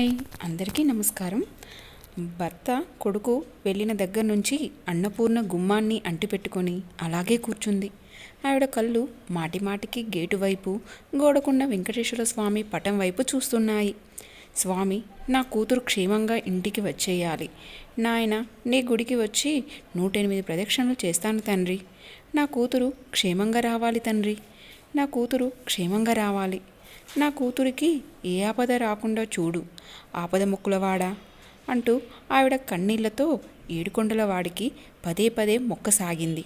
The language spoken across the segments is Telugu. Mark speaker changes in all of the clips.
Speaker 1: హాయ్ అందరికీ నమస్కారం. భర్త కొడుకు వెళ్ళిన దగ్గర నుంచి అన్నపూర్ణ గుమ్మాన్ని అంటిపెట్టుకొని అలాగే కూర్చుంది. ఆవిడ కళ్ళు మాటిమాటికి గేటు వైపు గోడకున్న వెంకటేశ్వర స్వామి పటం వైపు చూస్తున్నాయి. స్వామి నా కూతురు క్షేమంగా ఇంటికి వచ్చేయాలి. నాయన నీ గుడికి వచ్చి నూట ఎనిమిది ప్రదక్షిణలు చేస్తాను తండ్రి. నా కూతురు క్షేమంగా రావాలి తండ్రి. నా కూతురు క్షేమంగా రావాలి. నా కూతురికి ఏ ఆపద రాకుండా చూడు. ఆపద మొక్కులవాడా? అంటూ ఆవిడ కన్నీళ్ళతో ఏడుకొండల వాడికి పదే పదే మొక్కసాగింది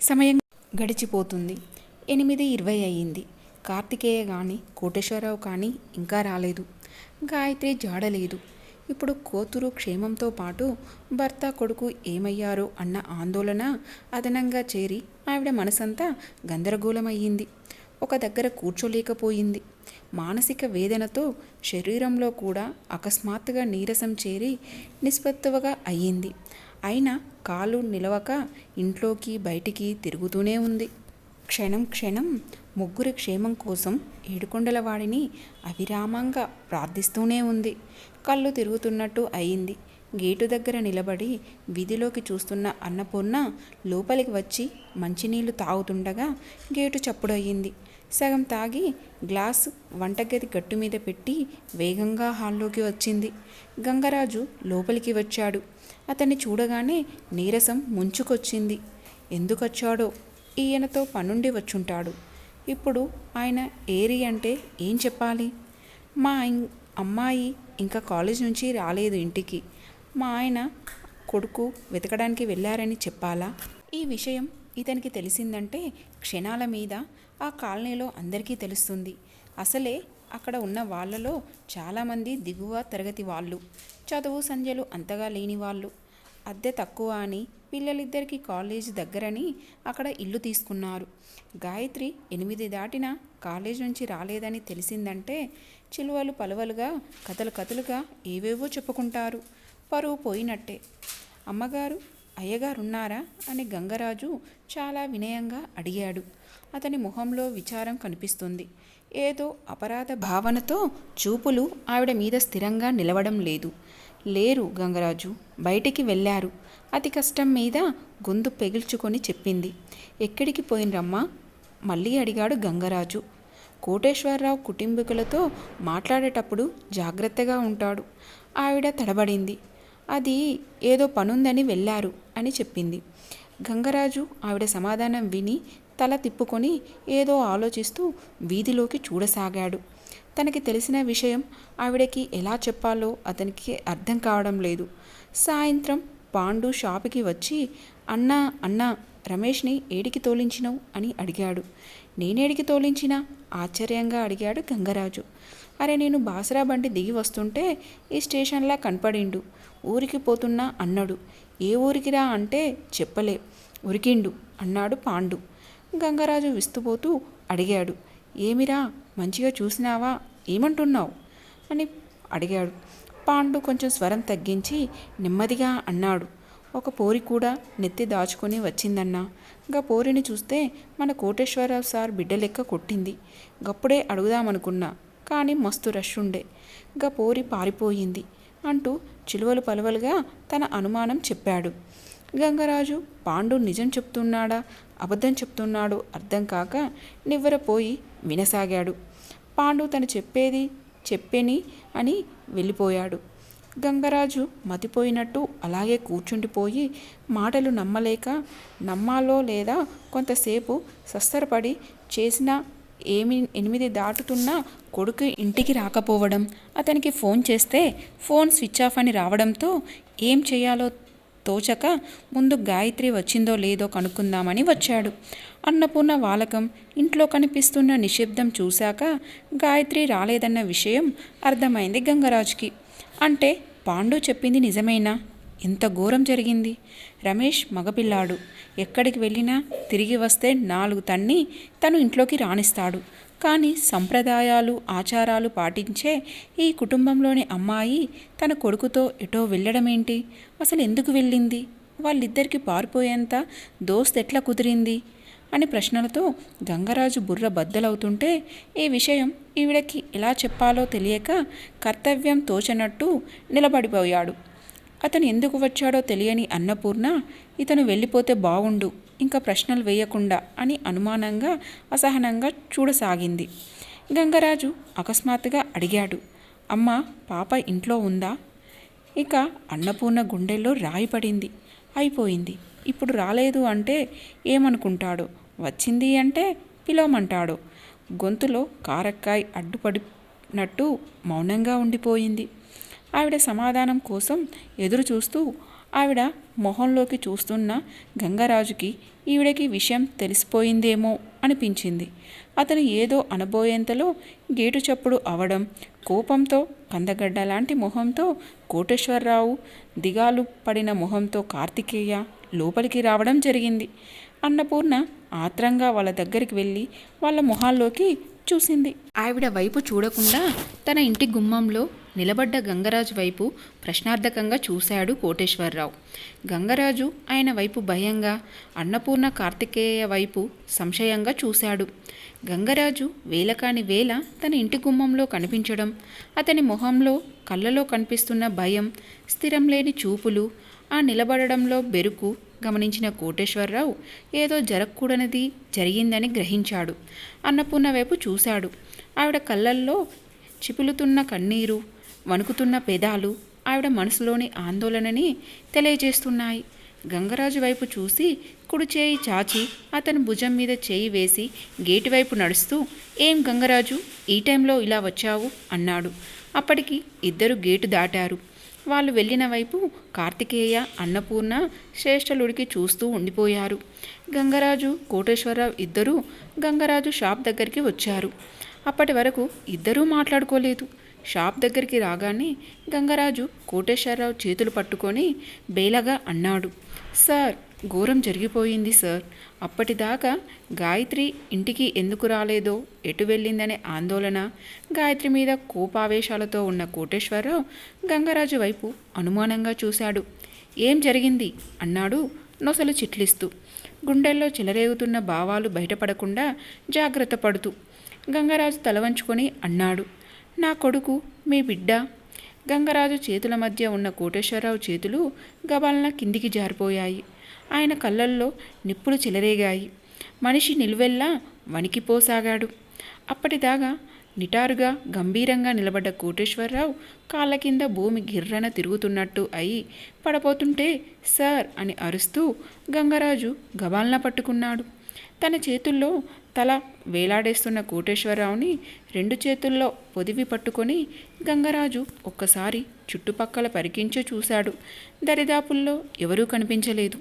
Speaker 1: సమయం గడిచిపోతుంది. ఎనిమిది ఇరవై అయ్యింది. కార్తికేయ కానీ కోటేశ్వరరావు కానీ ఇంకా రాలేదు. గాయత్రి జాడలేదు. ఇప్పుడు కూతురు క్షేమంతో పాటు భర్త కొడుకు ఏమయ్యారో అన్న ఆందోళన అదనంగా చేరి ఆవిడ మనసంతా గందరగోళమయ్యింది. ఒక దగ్గర కూర్చోలేకపోయింది. మానసిక వేదనతో శరీరంలో కూడా అకస్మాత్తుగా నీరసం చేరి నిస్పత్తువగా అయ్యింది. అయినా కాలు నిలవక ఇంట్లోకి బయటికి తిరుగుతూనే ఉంది. క్షణం క్షణం ముగ్గురి క్షేమం కోసం ఏడుకొండల వాడిని అవిరామంగా ప్రార్థిస్తూనే ఉంది. కళ్ళు తిరుగుతున్నట్టు అయింది గేటు దగ్గర నిలబడి వీధిలోకి చూస్తున్న అన్నపూర్ణ లోపలికి వచ్చి మంచినీళ్ళు తాగుతుండగా గేటు చప్పుడయ్యింది. సగం తాగి గ్లాస్ వంటగది గట్టు మీద పెట్టి వేగంగా హాల్లోకి వచ్చింది. గంగరాజు లోపలికి వచ్చాడు. అతన్ని చూడగానే నీరసం ముంచుకొచ్చింది. ఎందుకొచ్చాడో ఈయనతో పనుండి వచ్చుంటాడు. ఇప్పుడు ఆయన ఏరి అంటే ఏం చెప్పాలి? మా అమ్మాయి ఇంకా కాలేజ్ నుంచి రాలేదు ఇంటికి. మా ఆయన కొడుకు వెతకడానికి వెళ్ళారని చెప్పాలా? ఈ విషయం ఇతనికి తెలిసిందంటే క్షణాల మీద ఆ కాలనీలో అందరికీ తెలుస్తుంది. అసలే అక్కడ ఉన్న వాళ్ళలో చాలామంది దిగువ తరగతి వాళ్ళు చదువు సంధ్యలు అంతగా లేని వాళ్ళు. అద్దె తక్కువ అని పిల్లలిద్దరికీ కాలేజ్ దగ్గరని అక్కడ ఇల్లు తీసుకున్నారు. గాయత్రి ఎనిమిది దాటిన కాలేజ్ నుంచి రాలేదని తెలిసిందంటే చిలువలు పలువలుగా కథలు కథలుగా ఏవేవో చెప్పుకుంటారు. పరువు పోయినట్టే. అమ్మగారు అయ్యగారున్నారా? అని గంగరాజు చాలా వినయంగా అడిగాడు. అతని మొహంలో విచారం కనిపిస్తుంది. ఏదో అపరాధ భావనతో చూపులు ఆవిడ మీద స్థిరంగా నిలవడం లేదు. లేరు గంగరాజు. బయటికి వెళ్ళారు. అతి కష్టం మీద గొంతు పెగిల్చుకొని చెప్పింది. ఎక్కడికి పోయినరమ్మా? మళ్ళీ అడిగాడు గంగరాజు. కోటేశ్వరరావు కుటుంబీకులతో మాట్లాడేటప్పుడు జాగ్రత్తగా ఉంటాడు. ఆవిడ తడబడింది. అది ఏదో పనుందని వెళ్ళారు అని చెప్పింది. గంగరాజు ఆవిడ సమాధానం విని తల తిప్పుకొని ఏదో ఆలోచిస్తూ వీధిలోకి చూడసాగాడు. తనకి తెలిసిన విషయం ఆవిడకి ఎలా చెప్పాలో అతనికి అర్థం కావడం లేదు. సాయంత్రం పాండు షాపుకి వచ్చి అన్నా అన్నా రమేష్ని ఏడికి తోలించినవు? అని అడిగాడు. నేనేడికి తోలించినా? ఆశ్చర్యంగా అడిగాడు గంగరాజు. అరే నేను బాసరా బండి దిగి వస్తుంటే ఈ స్టేషన్లా కనపడిండు. ఊరికి పోతున్నా అన్నాడు. ఏ ఊరికిరా అంటే చెప్పలే. ఉరికిండు అన్నాడు పాండు. గంగరాజు విస్తుపోతూ అడిగాడు. ఏమిరా మంచిగా చూసినావా? ఏమంటున్నావు? అని అడిగాడు. పాండు కొంచెం స్వరం తగ్గించి నెమ్మదిగా అన్నాడు. ఒక పోరి కూడా నెత్తి దాచుకొని వచ్చిందన్నా. గా పోరిని చూస్తే మన కోటేశ్వరరావు సార్ బిడ్డ లెక్క కొట్టింది. గప్పుడే అడుగుదామనుకున్నా. కానీ మస్తు రష్ ఉండే. గా పోరి పారిపోయింది అంటూ చిలువలు పలువలుగా తన అనుమానం చెప్పాడు. గంగరాజు పాండు నిజం చెప్తున్నాడా? అబద్ధం చెప్తున్నాడో అర్థం కాక నివ్వరపోయి వినసాగాడు. పాండు తను చెప్పేది చెప్పేని అని వెళ్ళిపోయాడు. గంగరాజు మతిపోయినట్టు అలాగే కూర్చుండిపోయి మాటలు నమ్మలేక నమ్మాలో లేదా కొంతసేపు సస్తరపడి చేసిన ఏమి ఎనిమిది దాటుతున్నా కొడుకు ఇంటికి రాకపోవడం అతనికి ఫోన్ చేస్తే ఫోన్ స్విచ్ ఆఫ్ అని రావడంతో ఏం చేయాలో తోచక ముందు గాయత్రి వచ్చిందో లేదో కనుక్కుందామని వచ్చాడు. అన్నపూర్ణ వాలకం ఇంట్లో కనిపిస్తున్న నిశ్శబ్దం చూశాక గాయత్రి రాలేదన్న విషయం అర్థమైంది గంగరాజుకి. అంటే పాండు చెప్పింది నిజమేనా? ఎంత ఘోరం జరిగింది? రమేష్ మగపిల్లాడు. ఎక్కడికి వెళ్ళినా తిరిగి వస్తే నాలుగు తన్ని తను ఇంట్లోకి రాణిస్తాడు. కానీ సంప్రదాయాలు ఆచారాలు పాటించే ఈ కుటుంబంలోని అమ్మాయి తన కొడుకుతో ఎటో వెళ్ళడమేంటి? అసలు ఎందుకు వెళ్ళింది? వాళ్ళిద్దరికి పారిపోయేంత దోస్త్ ఎట్లా కుదిరింది? అని ప్రశ్నలతో గంగరాజు బుర్ర బద్దలవుతుంటే ఈ విషయం ఈవిడకి ఎలా చెప్పాలో తెలియక కర్తవ్యం తోచనట్టు నిలబడిపోయాడు. అతను ఎందుకు వచ్చాడో తెలియని అన్నపూర్ణ ఇతను వెళ్ళిపోతే బావుండు ఇంకా ప్రశ్నలు వేయకుండా అని అనుమానంగా అసహనంగా చూడసాగింది. గంగరాజు అకస్మాత్తుగా అడిగాడు అమ్మ పాప ఇంట్లో ఉందా? ఇక అన్నపూర్ణ గుండెల్లో రాయి పడింది అయిపోయింది. ఇప్పుడు రాలేదు అంటే ఏమనుకుంటాడో? వచ్చింది అంటే పిలవమంటాడో? గొంతులో కారక్కాయ్ అడ్డుపడినట్టు మౌనంగా ఉండిపోయింది. ఆవిడ సమాధానం కోసం ఎదురు చూస్తూ ఆవిడ మొహంలోకి చూస్తున్న గంగరాజుకి ఈవిడకి విషయం తెలిసిపోయిందేమో అనిపించింది. అతను ఏదో అనబోయేంతలో గేటు చప్పుడు అవడం కోపంతో కందగడ్డ లాంటి మొహంతో కోటేశ్వరరావు దిగాలు పడిన మొహంతో కార్తికేయ లోపలికి రావడం జరిగింది. అన్నపూర్ణ ఆత్రంగా వాళ్ళ దగ్గరికి వెళ్ళి వాళ్ళ మొహాల్లోకి చూసింది. ఆవిడ వైపు చూడకుండా తన ఇంటి గుమ్మంలో నిలబడ్డ గంగరాజు వైపు ప్రశ్నార్థకంగా చూశాడు కోటేశ్వరరావు. గంగరాజు ఆయన వైపు భయంగా అన్నపూర్ణ కార్తికేయ వైపు సంశయంగా చూశాడు. గంగరాజు వేలకాని వేల తన ఇంటి గుమ్మంలో కనిపించడం అతని మొహంలో కళ్ళలో కనిపిస్తున్న భయం స్థిరం లేని చూపులు ఆ నిలబడడంలో బెరుకు గమనించిన కోటేశ్వరరావు ఏదో జరగకూడనిది జరిగిందని గ్రహించాడు. అన్నపూర్ణ వైపు చూశాడు. ఆవిడ కళ్ళల్లో చిపులుతున్న కన్నీరు వణుకుతున్న పెదాలు ఆవిడ మనసులోని ఆందోళనని తెలియజేస్తున్నాయి. గంగరాజు వైపు చూసి కుడి చేయి చాచి అతని భుజం మీద చేయి వేసి గేటు వైపు నడుస్తూ ఏం గంగరాజు ఈ టైంలో ఇలా వచ్చావు? అన్నాడు. అప్పటికి ఇద్దరు గేటు దాటారు. వాళ్ళు వెళ్ళిన వైపు కార్తికేయ అన్నపూర్ణ శ్రేష్ఠలుడికి చూస్తూ ఉండిపోయారు. గంగరాజు కోటేశ్వరరావు ఇద్దరూ గంగరాజు షాప్ దగ్గరికి వచ్చారు. అప్పటి వరకు ఇద్దరూ మాట్లాడుకోలేదు. షాప్ దగ్గరికి రాగానే గంగరాజు కోటేశ్వరరావు చేతులు పట్టుకొని బేలగా అన్నాడు సార్ ఘోరం జరిగిపోయింది సార్. అప్పటిదాకా గాయత్రి ఇంటికి ఎందుకు రాలేదో ఎటు వెళ్ళిందనే ఆందోళన గాయత్రి మీద కోపావేశాలతో ఉన్న కోటేశ్వరరావు గంగరాజు వైపు అనుమానంగా చూశాడు. ఏం జరిగింది? అన్నాడు నొసలు చిట్లిస్తూ. గుండెల్లో చెలరేగుతున్న భావాలు బయటపడకుండా జాగ్రత్త పడుతూ గంగరాజు తలవంచుకొని అన్నాడు నా కొడుకు మీ బిడ్డ. గంగరాజు చేతుల మధ్య ఉన్న కోటేశ్వరరావు చేతులు గబాలన కిందికి జారిపోయాయి. ఆయన కళ్ళల్లో నిప్పులు చెలరేగాయి. మనిషి నిలువెల్లా వణికిపోసాగాడు. అప్పటిదాకా నిటారుగా గంభీరంగా నిలబడ్డ కోటేశ్వరరావు కాళ్ళ కింద భూమి గిర్రన తిరుగుతున్నట్టు అయి పడపోతుంటే సార్ అని అరుస్తూ గంగరాజు గబాలన పట్టుకున్నాడు. తన చేతుల్లో తల వేలాడేస్తున్న కోటేశ్వరరావుని రెండు చేతుల్లో పొదివి పట్టుకొని గంగరాజు ఒక్కసారి చుట్టుపక్కల పరికించి చూశాడు. దరిదాపుల్లో ఎవరూ కనిపించలేదు.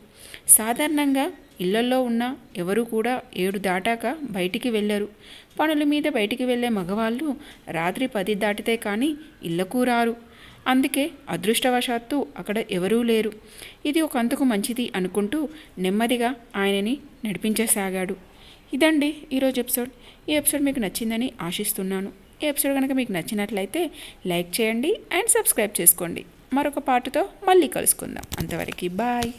Speaker 1: సాధారణంగా ఇళ్ళల్లో ఉన్న ఎవరు కూడా ఏడు దాటాక బయటికి వెళ్ళరు. పనుల మీద బయటికి వెళ్ళే మగవాళ్ళు రాత్రి పది దాటితే కానీ ఇళ్ళకు రారు. అందుకే అదృష్టవశాత్తు అక్కడ ఎవరూ లేరు. ఇది ఒక అంతకు మంచిది అనుకుంటూ నెమ్మదిగా ఆయనని నడిపించసాగాడు. ఇదండి ఈరోజు ఎపిసోడ్. ఈ ఎపిసోడ్ మీకు నచ్చిందని ఆశిస్తున్నాను. ఈ ఎపిసోడ్ కనుక మీకు నచ్చినట్లయితే లైక్ చేయండి అండ్ సబ్స్క్రైబ్ చేసుకోండి. మరొక పాటతో మళ్ళీ కలుసుకుందాం. అంతవరకు బాయ్.